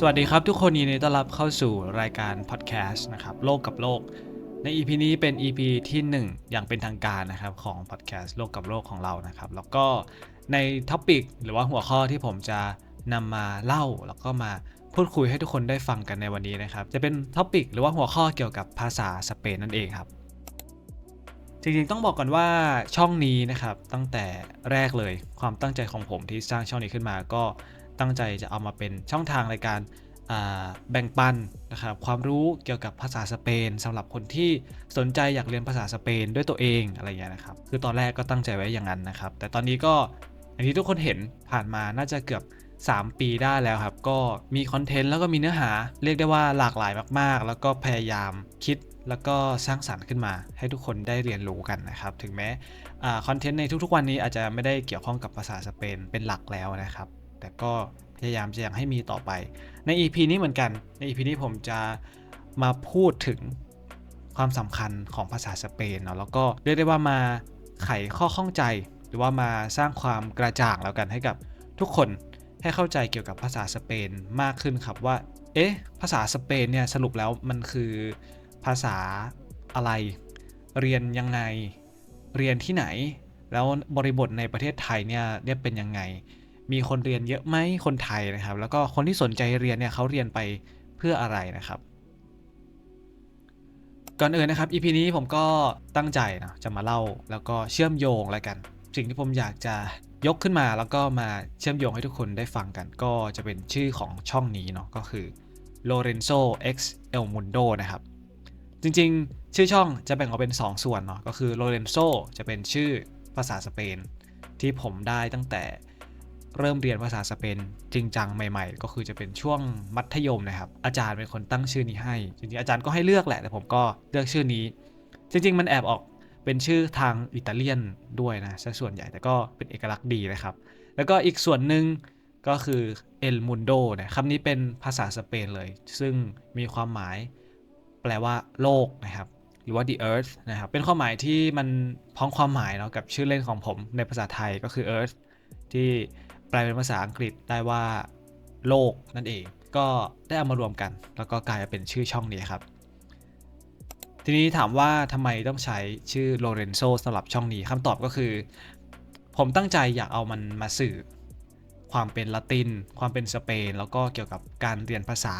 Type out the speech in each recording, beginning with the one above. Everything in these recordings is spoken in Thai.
สวัสดีครับทุกคนยินดีต้อนรับเข้าสู่รายการพอดแคสต์นะครับโลกกับโลก ใน EP นี้เป็น EP ที่ 1 อย่างเป็นทางการนะครับของพอดแคสต์โลกกับโลกของเรานะครับ แล้วก็ในท็อปิกหรือว่าหัวข้อที่ผมจะนำมาเล่าแล้วก็มาพูดคุยให้ทุกคนได้ฟังกันในวันนี้นะครับ จะเป็นท็อปิกหรือว่าหัวข้อเกี่ยวกับภาษาสเปนนั่นเองครับจริงๆต้องบอกก่อนว่าช่องนี้นะครับตั้งแต่แรกเลยความตั้งใจของผมที่สร้างช่องนี้ขึ้นมาก็ ตั้งใจจะเอามาเป็นช่องทางในการแบ่งปันนะครับความรู้เกี่ยวกับภาษาสเปนสำหรับคนที่สนใจอยากเรียนภาษาสเปนด้วยตัวเองอะไรอย่างเงี้ยนะครับ คือตอนแรกก็ตั้งใจไว้อย่างนั้นนะครับ แต่ตอนนี้ก็อย่างที่ทุกคนเห็นผ่านมาน่าจะเกือบ 3 ปีได้แล้วครับ ก็มีคอนเทนต์แล้วก็มีเนื้อหาเรียกได้ว่าหลากหลายมากๆ แล้วก็พยายามคิดแล้วก็สร้างสรรค์ขึ้นมาให้ทุกคนได้เรียนรู้กันนะครับ ถึงแม้คอนเทนต์ในทุกๆวันนี้อาจจะไม่ได้เกี่ยวข้องกับภาษาสเปนเป็นหลักแล้วนะครับ แต่ก็พยายามจะยังให้มีต่อไป ใน EP นี้เหมือนกัน ใน EP นี้ผมจะมาพูดถึงความสำคัญของภาษาสเปนเนาะแล้วก็เรียกได้ว่ามาไขข้อข้องใจ หรือว่ามาสร้างความกระจ่างแล้วกันให้กับทุกคนให้เข้าใจเกี่ยวกับภาษาสเปนมากขึ้นครับว่า เอ๊ะ ภาษาสเปนเนี่ยสรุปแล้วมันคือภาษาอะไร เรียนยังไง เรียนที่ไหน แล้วบริบทในประเทศไทยเนี่ยเนี่ยเป็นยังไง มีคนเรียนเยอะไหมคนไทยนะครับ แล้วก็คนที่สนใจเรียนเนี่ยเขาเรียนไปเพื่ออะไรนะครับ ก่อนอื่นนะครับ EP นี้ผมก็ตั้งใจนะจะมาเล่าแล้วก็เชื่อมโยงแล้วกัน สิ่งที่ผมอยากจะยกขึ้นมาแล้วก็มาเชื่อมโยงให้ทุกคนได้ฟังกัน ก็จะเป็นชื่อของช่องนี้เนาะก็คือ Lorenzo X El Mundo นะครับ จริงๆ ชื่อช่องจะแบ่งออกเป็น 2 ส่วนเนาะก็คือ Lorenzo จะเป็นชื่อภาษาสเปน ที่ผมได้ตั้งแต่ เริ่มเรียนภาษาสเปนจริงจังใหม่ ๆ ก็คือจะเป็นช่วงมัธยมนะครับ อาจารย์เป็นคนตั้งชื่อนี้ให้ จริงๆอาจารย์ก็ให้เลือกแหละ แต่ผมก็เลือกชื่อนี้ จริง ๆ มันแอบออกเป็นชื่อทางอิตาเลียนด้วยนะซะส่วนใหญ่แต่ก็เป็นเอกลักษณ์ดีนะครับ แล้วก็อีกส่วนหนึ่งก็คือ El Mundo นะคำนี้เป็นภาษาสเปนเลย ซึ่งมีความหมายแปลว่าโลกนะครับ หรือว่า the earth นะครับ เป็นความหมายที่มันพ้องความหมายเนาะกับชื่อเล่นของผมในภาษาไทยก็คือ earth ที่ แปลเป็นภาษาอังกฤษได้ว่าโลกนั่นเอง ก็ได้เอามารวมกัน แล้วก็กลายเป็นชื่อช่องนี้ครับ ทีนี้ถามว่าทำไมต้องใช้ชื่อโลเรนโซสำหรับช่องนี้คำตอบก็คือ ผมตั้งใจอยากเอามันมาสื่อ ความเป็นละติน ความเป็นสเปน แล้วก็เกี่ยวกับการเรียนภาษา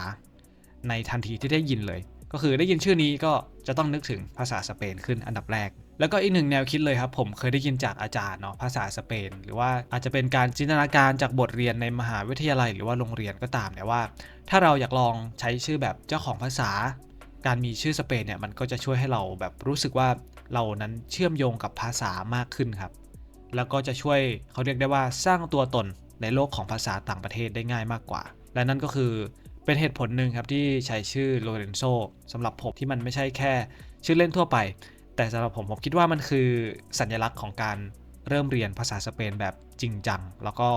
ในทันทีที่ได้ยินเลย ก็คือได้ยินชื่อนี้ก็จะต้องนึกถึงภาษาสเปนขึ้นอันดับแรก แล้วก็อีกหนึ่งแนวคิดเลยครับ ผมเคยได้ยินจากอาจารย์เนาะภาษาสเปน หรือว่าอาจจะเป็นการจินตนาการจากบทเรียนในมหาวิทยาลัย หรือว่าโรงเรียนก็ตามเนี่ยว่า ถ้าเราอยากลองใช้ชื่อแบบเจ้าของภาษา การมีชื่อสเปนเนี่ยมันก็จะช่วยให้เราแบบรู้สึกว่าเรานั้นเชื่อมโยงกับภาษามากขึ้นครับ แล้วก็จะช่วยเขาเรียกได้ว่าสร้างตัวตนในโลกของภาษาต่างประเทศได้ง่ายมากกว่า และนั่นก็คือเป็นเหตุผลหนึ่งครับที่ใช้ชื่อโลเรนโซสำหรับผมที่มันไม่ใช่แค่ ชื่อเล่นทั่วไป แต่สำหรับผมผมคิดว่ามันคือสัญลักษณ์ของการเริ่มเรียนภาษาสเปนแบบจริงจัง แล้วก็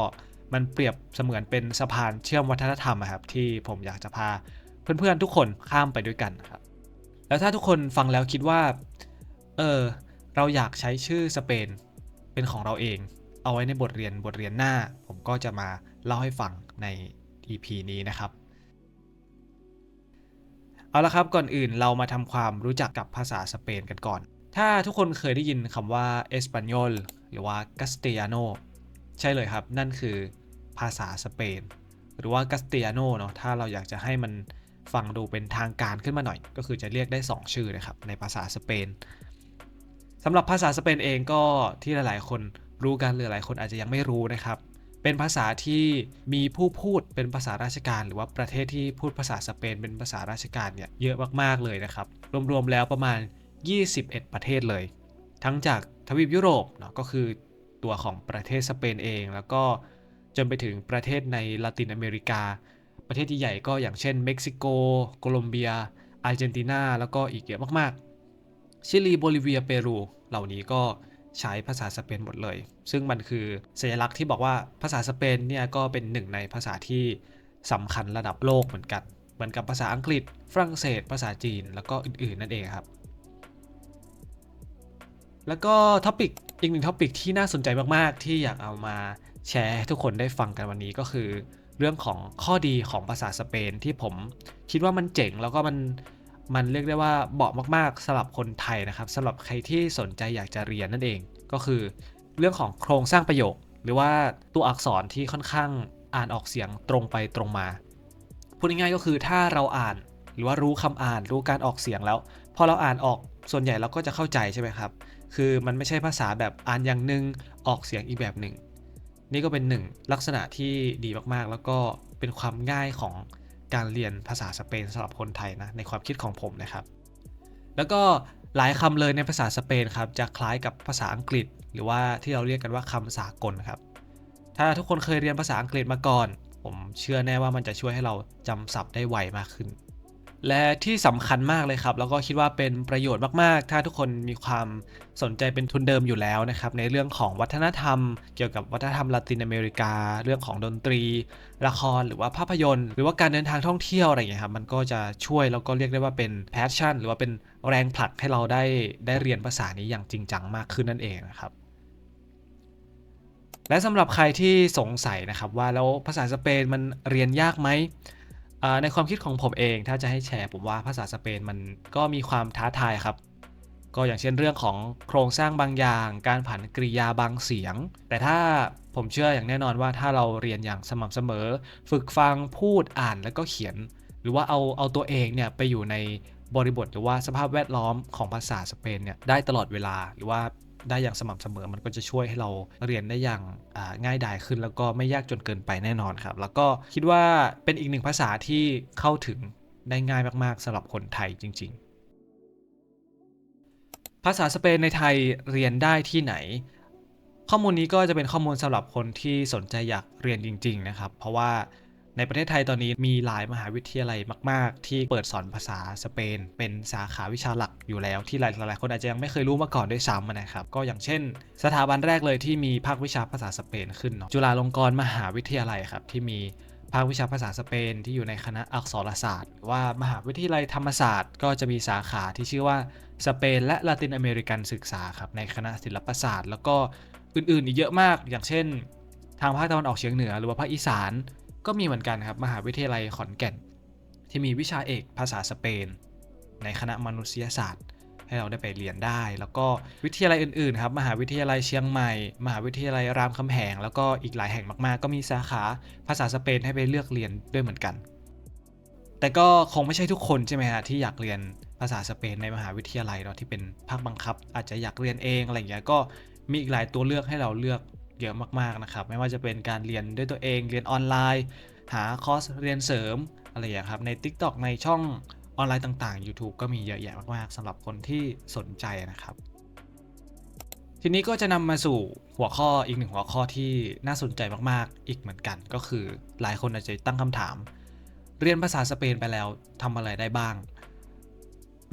มันเปรียบเสมือนเป็นสะพานเชื่อมวัฒนธรรมครับที่ผมอยากจะพาเพื่อนๆทุกคนข้ามไปด้วยกันครับแล้วถ้าทุกคนฟังแล้วคิดว่า เออ เราอยากใช้ชื่อสเปนเป็นของเราเอง เอาไว้ในบทเรียนบทเรียนหน้า ผมก็จะมาเล่าให้ฟังใน EP นี้นะครับ เอาละครับก่อนอื่นเรามาทำความรู้จักกับภาษาสเปนกันก่อน ถ้าทุกคนเคยได้ยินคำว่าเอสปันยอลหรือว่ากัสเตียโนใช่เลยครับ นั่นคือภาษาสเปน หรือว่ากัสเตียโนเนาะถ้าเราอยากจะให้มันฟังดูเป็นทางการขึ้นมาหน่อย ก็คือจะเรียกได้ 2 ชื่อนะครับในภาษาสเปนสำหรับภาษาสเปนเองก็ที่หลาย ๆ คนรู้กันหรือหลายคนอาจจะยังไม่รู้นะครับ เป็นภาษาที่มีผู้พูดเป็นภาษาราชการหรือว่าประเทศที่พูดภาษาสเปนเป็นภาษาราชการเนี่ยเยอะมากๆเลยนะครับ รวมๆแล้วประมาณ 21 ประเทศเลย ทั้งจากทวีปยุโรปเนาะก็คือตัวของประเทศสเปนเอง แล้วก็จนไปถึงประเทศในลาตินอเมริกา ประเทศใหญ่ๆก็อย่างเช่นเม็กซิโก โคลอมเบีย อาร์เจนตินาแล้วก็อีกเยอะมากๆ ชิลีโบลิเวียเปรู เหล่านี้ก็ ใช้ภาษาสเปนหมดเลย ซึ่งมันคือสัญลักษณ์ที่บอกว่าภาษาสเปนเนี่ยก็เป็นหนึ่งในภาษาที่สำคัญระดับโลกเหมือนกัน เหมือนกับภาษาอังกฤษ ฝรั่งเศส ภาษาจีน แล้วก็อื่นๆนั่นเองครับ แล้วก็ท็อปิกอีกหนึ่งท็อปิกที่น่าสนใจมากๆ ที่อยากเอามาแชร์ให้ทุกคนได้ฟังกันวันนี้ก็คือ เรื่องของข้อดีของภาษาสเปนที่ผมคิดว่ามันเจ๋งแล้วก็มัน มันเรียกได้ว่าเหมาะมากๆสำหรับคนไทยนะครับสำหรับใครที่สนใจอยากจะเรียนนั่นเอง ก็คือเรื่องของโครงสร้างประโยค หรือว่าตัวอักษรที่ค่อนข้างอ่านออกเสียงตรงไปตรงมาพูดง่ายๆก็คือถ้าเราอ่านหรือว่ารู้คำอ่านรู้การออกเสียงแล้ว พอเราอ่านออกส่วนใหญ่เราก็จะเข้าใจใช่ไหมครับ คือมันไม่ใช่ภาษาแบบอ่านอย่างหนึ่งออกเสียงอีกแบบหนึ่ง นี่ก็เป็นหนึ่งลักษณะที่ดีมากๆ แล้วก็เป็นความง่ายของ การเรียนภาษาสเปนสำหรับคนไทยนะในความคิดของผมนะครับ แล้วก็หลายคำเลยในภาษาสเปนครับจะคล้ายกับภาษาอังกฤษ หรือว่าที่เราเรียกกันว่าคำสากลครับถ้าทุกคนเคยเรียนภาษาอังกฤษมาก่อน ผมเชื่อแน่ว่ามันจะช่วยให้เราจำศัพท์ได้ไวมากขึ้น และที่สำคัญมากเลยครับ แล้วก็คิดว่าเป็นประโยชน์มากๆ ถ้าทุกคนมีความสนใจเป็นทุนเดิมอยู่แล้วนะครับ ในเรื่องของวัฒนธรรม เกี่ยวกับวัฒนธรรมละตินอเมริกา เรื่องของดนตรี ละครหรือว่าภาพยนตร์ หรือว่าการเดินทางท่องเที่ยวอะไรอย่างเงี้ยครับมันก็จะช่วยแล้วก็เรียกได้ว่าเป็นแพชชั่น หรือว่าเป็นแรงผลักให้เราได้ได้เรียนภาษานี้อย่างจริงจังมากขึ้นนั่นเองนะครับและสำหรับใครที่สงสัยนะครับว่าแล้วภาษาสเปนมันเรียนยากไหม อ่าในความคิดของผมเองถ้าจะให้แชร์ผมว่าภาษาสเปนมันก็มีความท้าทายครับ ก็อย่างเช่นเรื่องของโครงสร้างบางอย่าง การผันกริยาบางเสียง แต่ถ้าผมเชื่ออย่างแน่นอนว่าถ้าเราเรียนอย่างสม่ำเสมอ ฝึกฟังพูดอ่านแล้วก็เขียน หรือว่าเอาเอาตัวเองเนี่ยไปอยู่ในบริบทหรือว่าสภาพแวดล้อมของภาษาสเปนเนี่ยได้ตลอดเวลาหรือว่า ได้อย่างสม่ำเสมอ มันก็จะช่วยให้เราเรียนได้อย่างง่ายดายขึ้น แล้วก็ไม่ยากจนเกินไปแน่นอนครับ แล้วก็คิดว่าเป็นอีกหนึ่งภาษาที่เข้าถึงได้ง่ายมากๆสำหรับคนไทยจริง ๆ ภาษาสเปนในไทยเรียนได้ที่ไหน ข้อมูลนี้ก็จะเป็นข้อมูลสำหรับคนที่สนใจอยากเรียนจริง ๆ นะครับ เพราะว่า ในประเทศไทยตอนนี้มีหลายมหาวิทยาลัยมาก ๆ ที่เปิดสอนภาษาสเปน เป็นสาขาวิชาหลักอยู่แล้ว ที่หลายๆคนอาจจะยังไม่เคยรู้มาก่อนด้วยซ้ำนะครับ ก็อย่างเช่น สถาบันแรกเลยที่มีภาควิชาภาษาสเปนขึ้นเนาะจุฬาลงกรณ์มหาวิทยาลัยครับที่มีภาควิชาภาษาสเปนที่อยู่ในคณะอักษรศาสตร์หรือว่ามหาวิทยาลัยธรรมศาสตร์ก็จะมีสาขาที่ชื่อว่าสเปนและละตินอเมริกันศึกษาครับในคณะศิลปศาสตร์ แล้วก็อื่นๆอีกเยอะมาก อย่างเช่น ทางภาคตะวันออกเฉียงเหนือ หรือว่าภาคอีสาน ก็มีเหมือนกันครับมหาวิทยาลัยขอนแก่น ที่มีวิชาเอกภาษาสเปน ในคณะมนุษยศาสตร์ ให้เราได้ไปเรียนได้ แล้วก็วิทยาลัยอื่นๆครับมหาวิทยาลัยเชียงใหม่ มหาวิทยาลัยรามคำแหง แล้วก็อีกหลายแห่งมากๆ ก็มีสาขาภาษาสเปนให้ไปเลือกเรียนด้วยเหมือนกัน แต่ก็คงไม่ใช่ทุกคนใช่ไหมฮะที่อยากเรียนภาษาสเปนในมหาวิทยาลัยเนาะที่เป็นภาคบังคับ อาจจะอยากเรียนเองอะไรอย่างเงี้ยก็มีอีกหลายตัวเลือกให้เราเลือก เยอะมากๆนะครับ ไม่ว่าจะเป็นการเรียนด้วยตัวเองเรียนออนไลน์ หาคอร์สเรียนเสริมอะไรอย่างครับใน TikTok ในช่องออนไลน์ต่างๆ YouTube ก็มีเยอะแยะมากๆสำหรับคนที่สนใจนะครับ ทีนี้ก็จะนำมาสู่หัวข้ออีกหนึ่งหัวข้อที่น่าสนใจมากๆ อีกเหมือนกัน ก็คือหลายคนอาจจะตั้งคำถาม เรียนภาษาสเปนไปแล้วทำอะไรได้บ้าง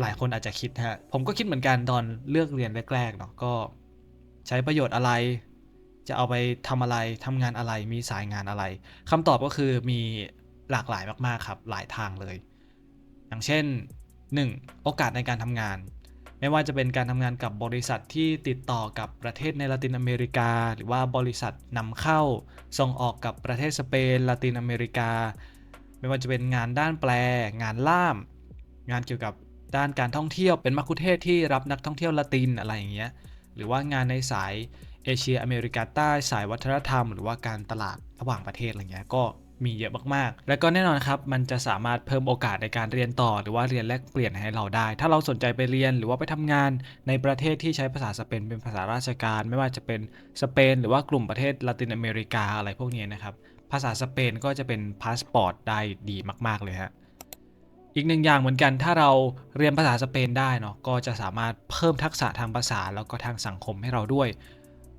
หลายคนอาจจะคิดฮะผมก็คิดเหมือนกันตอนเลือกเรียนแรกๆเนาะก็ ใช้ประโยชน์อะไร จะเอาไปทำอะไรทำงานอะไร มีสายงานอะไรคำตอบก็คือมีหลากหลายมากๆครับ หลายทางเลย อย่างเช่น 1. โอกาสในการทำงาน ไม่ว่าจะเป็นการทำงานกับบริษัทที่ติดต่อกับประเทศในละตินอเมริกา หรือว่าบริษัทนำเข้า ส่งออกกับประเทศสเปนละตินอเมริกา ไม่ว่าจะเป็นงานด้านแปล งานล่าม งานเกี่ยวกับด้านการท่องเที่ยวเป็นมัคคุเทศที่รับนักท่องเที่ยวละตินอะไรอย่างเงี้ยหรือว่างานในสาย เอเชียอเมริกาใต้สายวัฒนธรรม หรือว่าการตลาดระหว่างประเทศอะไรเงี้ยก็มีเยอะมากๆ และก็แน่นอนครับ มันจะสามารถเพิ่มโอกาสในการเรียนต่อ หรือว่าเรียนแลกเปลี่ยนให้เราได้ ถ้าเราสนใจไปเรียนหรือว่าไปทำงานในประเทศที่ใช้ภาษาสเปนเป็นภาษาราชการ ไม่ว่าจะเป็นสเปน หรือว่ากลุ่มประเทศละตินอเมริกาอะไรพวกนี้นะครับ ภาษาสเปนก็จะเป็นพาสปอร์ตได้ดีมาก ๆ เลยฮะอีกหนึ่งอย่างเหมือนกันถ้าเราเรียนภาษาสเปนได้เนาะก็จะสามารถเพิ่มทักษะทางภาษาแล้วก็ทางสังคมให้เราด้วย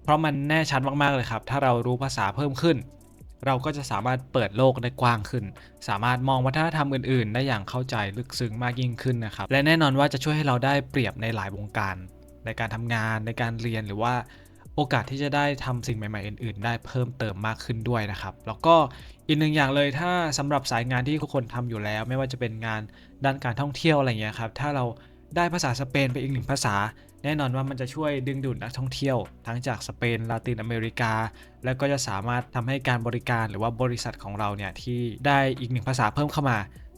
เพราะมันแน่ชัดมากๆเลยครับ ถ้าเรารู้ภาษาเพิ่มขึ้น เราก็จะสามารถเปิดโลกได้กว้างขึ้น สามารถมองวัฒนธรรมอื่นๆ ได้อย่างเข้าใจลึกซึ้งมากยิ่งขึ้นนะครับ และแน่นอนว่าจะช่วยให้เราได้เปรียบในหลายวงการ ในการทำงานในการเรียนหรือว่าโอกาสที่จะได้ทำสิ่งใหม่ๆ อื่น ๆ ได้เพิ่มเติมมากขึ้นด้วยนะครับ แล้วก็อีกหนึ่งอย่างเลยถ้าสำหรับสายงานที่ทุกคนทำอยู่แล้ว ไม่ว่าจะเป็นงานด้านการท่องเที่ยวอะไรเงี้ยครับ ถ้าเราได้ภาษาสเปนไปอีกหนึ่งภาษา แน่นอนว่ามันจะช่วยดึงดูดนักท่องเที่ยว ทั้งจากสเปนลาตินอเมริกา แล้วก็จะสามารถทำให้การบริการหรือว่าบริษัทของเราเนี่ยที่ได้อีกหนึ่งภาษาเพิ่มเข้ามา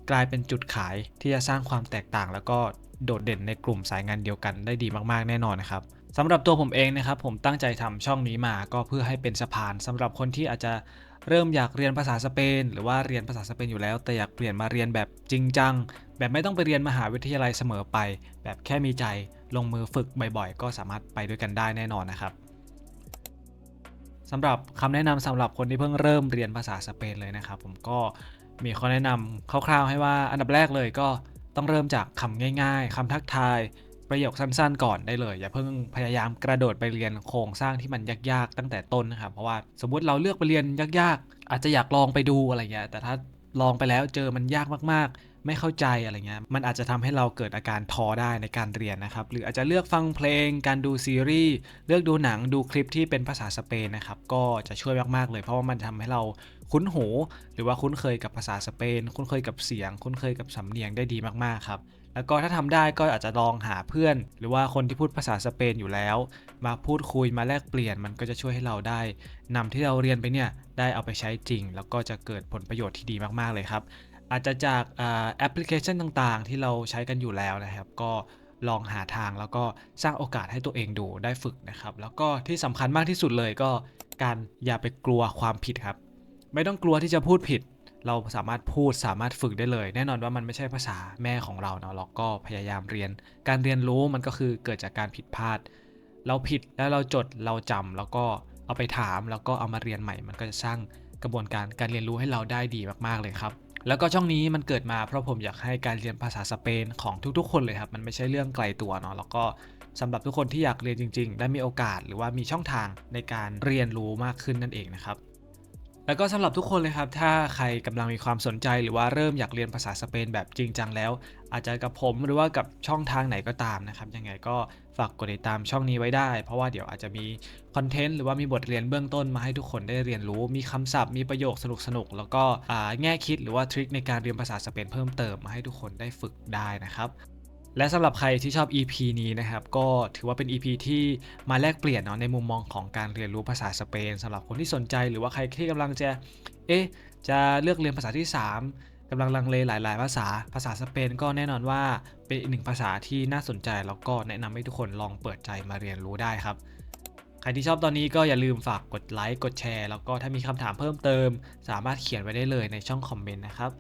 กลายเป็นจุดขายที่จะสร้างความแตกต่าง แล้วก็โดดเด่นในกลุ่มสายงานเดียวกันได้ดีมากๆ แน่นอนนะครับสำหรับตัวผมเองนะครับผมตั้งใจทำช่องนี้มาก็เพื่อให้เป็นสะพานสำหรับคนที่อาจจะเริ่มอยากเรียนภาษาสเปน หรือว่าเรียนภาษาสเปนอยู่แล้ว แต่อยากเปลี่ยนมาเรียนแบบจริงจัง แบบไม่ต้องไปเรียนมหาวิทยาลัยเสมอไป แบบแค่มีใจ ลงมือฝึกบ่อยๆ ก็สามารถไปด้วยกันได้แน่นอนนะครับสำหรับคำแนะนำสำหรับคนที่เพิ่งเริ่มเรียนภาษาสเปนเลยนะครับ ผมก็มีข้อแนะนำคร่าวๆ ให้ว่าอันดับแรกเลยก็ต้องเริ่มจากคำง่าย ๆคำทักทายประโยคสั้นๆ ก่อนได้เลย อย่าเพิ่งพยายามกระโดดไปเรียนโครงสร้างที่มันยากๆ ตั้งแต่ต้นนะครับ เพราะว่าสมมติเราเลือกไปเรียนยากๆ อาจจะอยากลองไปดูอะไรเงี้ยแต่ถ้าลองไปแล้วเจอมันยากมากๆ ไม่เข้าใจอะไรเงี้ย มันอาจจะทำให้เราเกิดอาการท้อได้ในการเรียนนะครับ หรืออาจจะเลือกฟังเพลง การดูซีรีส์ เลือกดูหนัง ดูคลิปที่เป็นภาษาสเปนนะครับ ก็จะช่วยมากๆเลย เพราะว่ามันทำให้เราคุ้นหู หรือว่าคุ้นเคยกับภาษาสเปน คุ้นเคยกับเสียง คุ้นเคยกับสำเนียงได้ดีมากๆครับ แล้วก็ถ้าทำได้ก็อาจจะลองหาเพื่อน หรือว่าคนที่พูดภาษาสเปนอยู่แล้ว มาพูดคุยมาแลกเปลี่ยน มันก็จะช่วยให้เราได้นำที่เราเรียนไปเนี่ยได้เอาไปใช้จริง แล้วก็จะเกิดผลประโยชน์ที่ดีมากๆเลยครับ อาจจะจากแอปพลิเคชันต่างๆ ที่เราใช้กันอยู่แล้วนะครับ ก็ลองหาทางแล้วก็สร้างโอกาสให้ตัวเองดูได้ฝึกนะครับ แล้วก็ที่สำคัญมากที่สุดเลยก็การอย่าไปกลัวความผิดครับ ไม่ต้องกลัวที่จะพูดผิด เราสามารถพูดสามารถฝึกได้เลย แน่นอนว่ามันไม่ใช่ภาษาแม่ของเราเนาะเราก็พยายามเรียน การเรียนรู้มันก็คือเกิดจากการผิดพลาด เราผิดแล้วเราจดเราจำแล้วก็เอาไปถามแล้วก็เอามาเรียนใหม่ มันก็จะสร้างกระบวนการการเรียนรู้ให้เราได้ดีมากๆเลยครับ แล้วก็ช่องนี้มันเกิดมาเพราะผมอยากให้การเรียนภาษาสเปนของทุกๆ คนเลยครับมันไม่ใช่เรื่องไกลตัวเนาะแล้วก็สำหรับทุกคนที่อยากเรียนจริง ๆ ได้มีโอกาสหรือว่ามีช่องทางในการเรียนรู้มากขึ้นนั่นเองนะครับ แล้วก็สำหรับทุกคนเลยครับ ถ้าใครกำลังมีความสนใจหรือว่าเริ่มอยากเรียนภาษาสเปนแบบจริงจังแล้ว อาจจะกับผมหรือว่ากับช่องทางไหนก็ตามนะครับ ยังไงก็ฝากกดติดตามช่องนี้ไว้ได้ เพราะว่าเดี๋ยวอาจจะมีคอนเทนต์หรือว่ามีบทเรียนเบื้องต้นมาให้ทุกคนได้เรียนรู้ มีคำศัพท์ มีประโยคสนุกๆแล้วก็แง่คิดหรือว่าทริคในการเรียนภาษาสเปนเพิ่มเติมมาให้ทุกคนได้ฝึกได้นะครับ และสำหรับใครที่ชอบ EP นี้นะครับ ก็ถือว่าเป็น EP ที่มาแลกเปลี่ยนเนาะในมุมมองของการเรียนรู้ภาษาสเปนสำหรับคนที่สนใจหรือว่าใครที่กำลังจะ เอ๊ะ จะเลือกเรียนภาษาที่ 3กำลังลังเลหลาย ๆ ภาษา ภาษาสเปนก็แน่นอนว่าเป็นอีกหนึ่งภาษาที่น่าสนใจ แล้วก็แนะนำให้ทุกคนลองเปิดใจมาเรียนรู้ได้ครับใครที่ชอบตอนนี้ก็อย่าลืมฝากกดไลค์ กดแชร์ แล้วก็ถ้ามีคำถามเพิ่มเติม สามารถเขียนไว้ได้เลยในช่องคอมเมนต์นะครับ